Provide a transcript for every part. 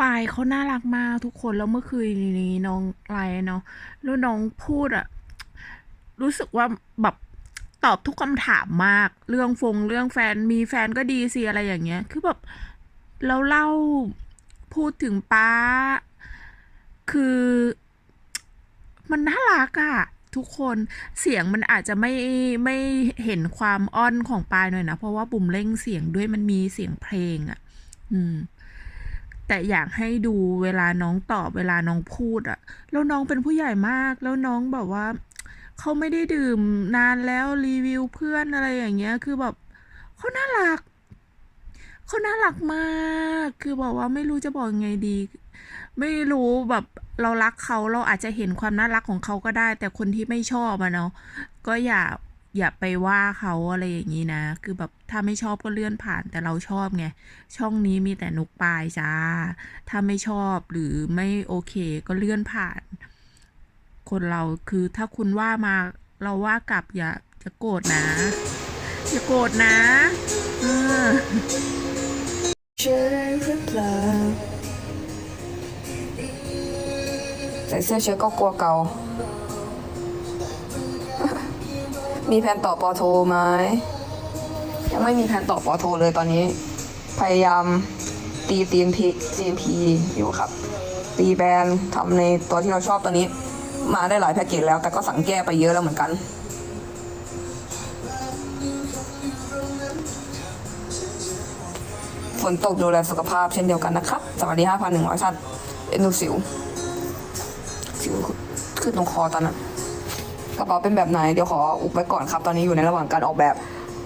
ปายเขาน่ารักมากทุกคนแล้วเมื่อคืนนี้น้องไลน์เนาะแล้วน้องพูดอะรู้สึกว่าแบบตอบทุกคำถามมาก เรื่องฟงเรื่องแฟนมีแฟนก็ดีสิอะไรอย่างเงี้ย คือแบบแล้วเล่าพูดถึงป้า คือ มันน่ารักอะทุกคนเสียงมันอาจจะไม่ไม่เห็นความอ้อนของปายหน่อยนะ เพราะว่าปุ่มเร่งเสียงด้วยมันมีเสียงเพลงอะอืม แต่อยากให้ดูเวลาน้องตอบเวลาน้องพูดอะแล้วน้องเป็นผู้ใหญ่มาก แล้วน้องแบบว่าเขาไม่ได้ดื่มนานแล้วรีวิวเพื่อนอะไรอย่างเงี้ย คือแบบเขาน่ารักเขาน่ารักมาก คือบอกว่าไม่รู้จะบอกยังไงดี ไม่รู้แบบเรารักเขาเราอาจจะเห็นความน่ารักของเขาก็ได้ แต่คนที่ไม่ชอบอะเนาะก็อย่า อย่าไปว่าเขาอะไรอย่างนี้นะ คือแบบถ้าไม่ชอบก็เลื่อนผ่านแต่เราชอบไง ช่องนี้มีแต่นุกปลายจ้า ถ้าไม่ชอบหรือไม่โอเคก็เลื่อนผ่าน คนเราคือถ้าคุณว่ามาเราว่ากลับอย่าจะโกรธนะ อย่าโกรธนะเออใช่หรือเปล่าใส่เสื้อเชิ้ตก็กลัวเกา มีแผนต่อปอโทไหมยังไม่มีแผนต่อปอโทเลยตอนนี้ พยายามตี TMP CMP อยู่ครับ ตีแบรนด์ทำในตัวที่เราชอบตัวนี้ มาได้หลายแพ็กเกจแล้ว แต่ก็สั่งแก้ไปเยอะแล้วเหมือนกันฝนตกดูแลสุขภาพเช่นเดียวกันนะครับ สวัสดี5,100ท่านเอ็นดูสิว สิวขึ้นตรงคอตอนนั้น กระเป๋าเป็นแบบไหนเดี๋ยวขออุบไว้ก่อนครับ ตอนนี้อยู่ในระหว่างการออกแบบ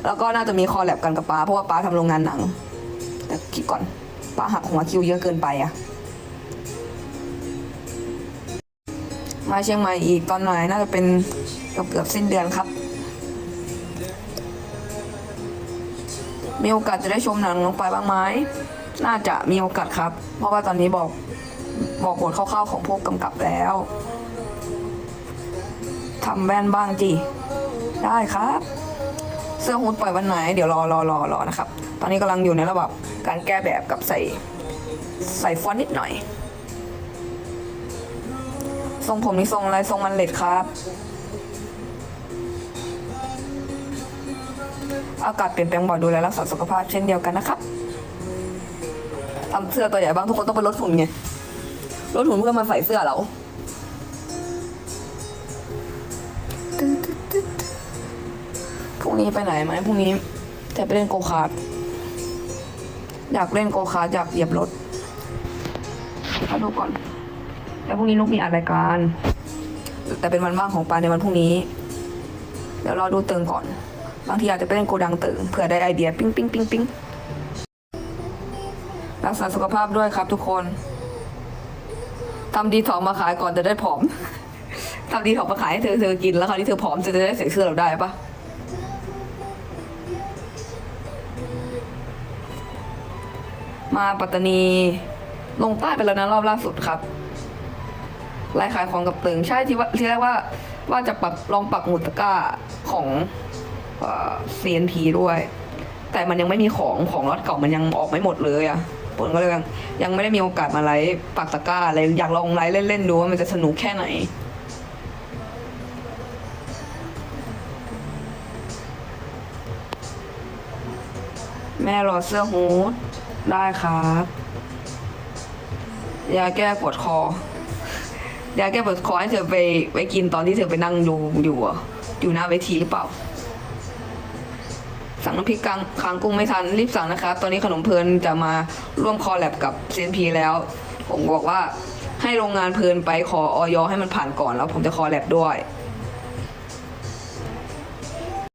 แล้วก็น่าจะมีคอแลบกันกับป้าเพราะว่าป้าทำโรงงานหนัง แต่คิดก่อนป้าหักหัวคิวเยอะเกินไปอะมาเชียงใหม่อีกตอนไหนน่าจะเป็นเกือบเกือบสิ้นเดือนครับ มีโอกาสจะได้ชมหนังลงไปบ้างไหมน่าจะมีโอกาสครับ เพราะว่าตอนนี้บอกบอกบทคร่าวๆของพวกกำกับแล้ว ทำแว่นบ้างจีได้ครับ เสื้อฮูดปล่อยวันไหน เดี๋ยวรอรอรอรอนะครับ ตอนนี้กำลังอยู่ในระบบการแก้แบบกับใส่ใส่ฟอนต์นิดหน่อย ทรงผมนี่ทรงอะไรทรงมันเล็ดครับ อากาศเปลี่ยนแปลงบ่อยดูแลรักษาสุขภาพเช่นเดียวกันนะครับทำเสื้อตัวใหญ่บ้างทุกคนต้องไปลดหุ่นไงลดหุ่นเพื่อมาใส่เสื้อเรา พรุ่งนี้ไปไหนไหมพรุ่งนี้จะไปเล่นโกคาร์ดอยากเล่นโกคาร์ดอยากเหยียบรถมาดูก่อนแล้วพรุ่งนี้นุกมีอัดรายการ แต่เป็นวันว่างของปาในวันพรุ่งนี้ เดี๋ยวรอดูเติงก่อน บางทีอาจจะไปเล่นโกดังเติงเผื่อได้ไอเดียปิ้งปิ้งปิ้งปิ้งรักษาสุขภาพด้วยครับทุกคนทำดีถอกมาขายก่อนจะได้ผอมทำดีถอกมาขายให้เธอเธอกินแล้วคราวนี้เธอผอมจะได้ใส่เสื้อเราได้ปะ มาปัตตานี ลงใต้ไปแล้วนะรอบล่าสุดครับไล่ขายของกับตึงใช่ที่ว่าที่แรกว่าว่าจะปรับลองปรับหมุดตะกร้าของเอ่อ CNP ด้วย แต่มันยังไม่มีของของรถเก่ามันยังออกไม่หมดเลยอะผลก็เลยยังยังไม่ได้มีโอกาสมาไลฟ์ปักตะกร้าอะไรอยากลองไลฟ์เล่นๆดูว่ามันจะสนุกแค่ไหนแม่รอเสื้อฮูด ได้ครับ ยาแก้ปวดคอ ยาแก้ปวดคอให้เธอไปไปกินตอนที่เธอไปนั่งดูอยู่อะอยู่หน้าเวทีหรือเปล่า สั่งน้ำพริกกลางค้างกุ้งไม่ทันรีบสั่งนะครับตอนนี้ขนมเพลินจะมาร่วมคอแลบกับ CNP แล้ว ผมบอกว่าให้โรงงานเพลินไปขอออยให้มันผ่านก่อนแล้ว ผมจะคอแลบด้วย